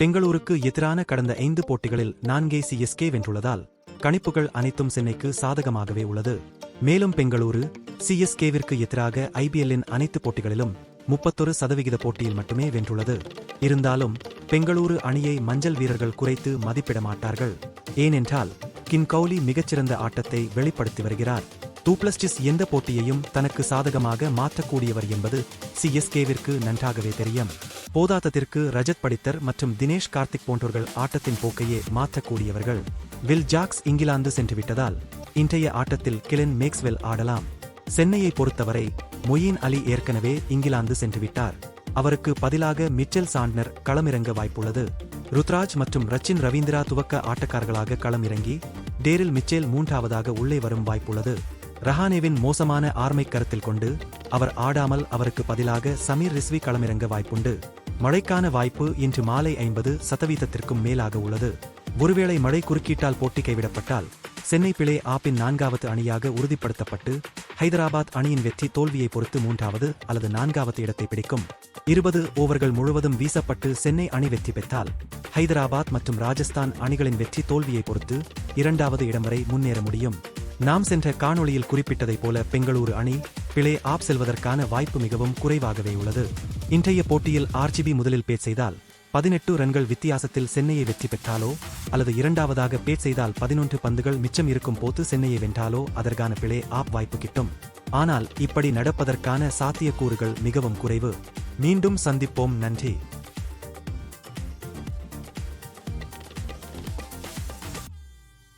பெங்களூருக்கு எதிரான கடந்த ஐந்து போட்டிகளில் நான்கே சிஎஸ்கே வென்றுள்ளதால் கணிப்புகள் அனைத்தும் சென்னைக்கு சாதகமாகவே உள்ளது. மேலும் பெங்களூரு சிஎஸ்கேவிற்கு எதிராக ஐபிஎல்லின் அனைத்து போட்டிகளிலும் முப்பத்தொரு சதவிகித போட்டியில் மட்டுமே வென்றுள்ளது. இருந்தாலும் பெங்களூரு அணியை மஞ்சள் வீரர்கள் குறைத்து மதிப்பிட மாட்டார்கள் ஏனென்றால் கின் கவுலி மிகச்சிறந்த ஆட்டத்தை வெளிப்படுத்தி வருகிறார். டூப்ளஸ்டிஸ் எந்த போட்டியையும் தனக்கு சாதகமாக மாற்றக்கூடியவர் என்பது சிஎஸ்கேவிற்கு நன்றாகவே தெரியும். போதாததிற்கு ரஜத் படித்தர் மற்றும் தினேஷ் கார்த்திக் போன்றோர்கள் ஆட்டத்தின் போக்கையே மாற்றக்கூடியவர்கள். வில் ஜாக்ஸ் இங்கிலாந்து சென்றுவிட்டதால் இன்றைய ஆட்டத்தில் கிளென் மேக்ஸ்வெல் ஆடலாம். சென்னையை பொறுத்தவரை மொயின் அலி ஏற்கனவே இங்கிலாந்து சென்றுவிட்டார். அவருக்கு பதிலாக மிச்சல் சாண்ட்னர் களமிறங்க வாய்ப்புள்ளது. ருத்ராஜ் மற்றும் ரச்சின் ரவீந்திரா துவக்க ஆட்டக்காரர்களாக களமிறங்கி டேரில் மிச்சேல் மூன்றாவதாக உள்ளே வரும் வாய்ப்புள்ளது. ரஹானேவின் மோசமான ஆர்மை கருத்தில் கொண்டு அவர் ஆடாமல் அவருக்கு பதிலாக சமீர் ரிஸ்வி களமிறங்க வாய்ப்புண்டு. மழைக்கான வாய்ப்பு இன்று மாலை ஐம்பது சதவீதத்திற்கும் மேலாக உள்ளது. ஒருவேளை மழை குறுக்கீட்டால் போட்டி கைவிடப்பட்டால் சென்னை பிளே ஆப்பின் நான்காவது அணியாக உறுதிப்படுத்தப்பட்டு ஹைதராபாத் அணியின் வெற்றி தோல்வியை பொறுத்து மூன்றாவது அல்லது நான்காவது இடத்தை பிடிக்கும். இருபது ஓவர்கள் முழுவதும் வீசப்பட்டு சென்னை அணி வெற்றி பெற்றால் ஹைதராபாத் மற்றும் ராஜஸ்தான் அணிகளின் வெற்றி தோல்வியை பொறுத்து இரண்டாவது இடம் வரை முன்னேற முடியும். நாம் சென்ற காணொளியில் குறிப்பிட்டதைப் போல பெங்களூரு அணி பிளே ஆப் செல்வதற்கான வாய்ப்பு மிகவும் குறைவாகவே உள்ளது. இன்றைய போட்டியில் ஆர்ஜிபி முதலில் பேட் செய்தால் பதினெட்டு ரன்கள் வித்தியாசத்தில் சென்னையை வெற்றி பெற்றாலோ அல்லது இரண்டாவதாக பேட் செய்தால் பதினொன்று பந்துகள் மிச்சம் இருக்கும் போது சென்னையை வென்றாலோ அதற்கான பிளே ஆப் வாய்ப்பு கிட்டும். ஆனால் இப்படி நடப்பதற்கான சாத்தியக்கூறுகள் மிகவும் குறைவு. மீண்டும் சந்திப்போம். நன்றி.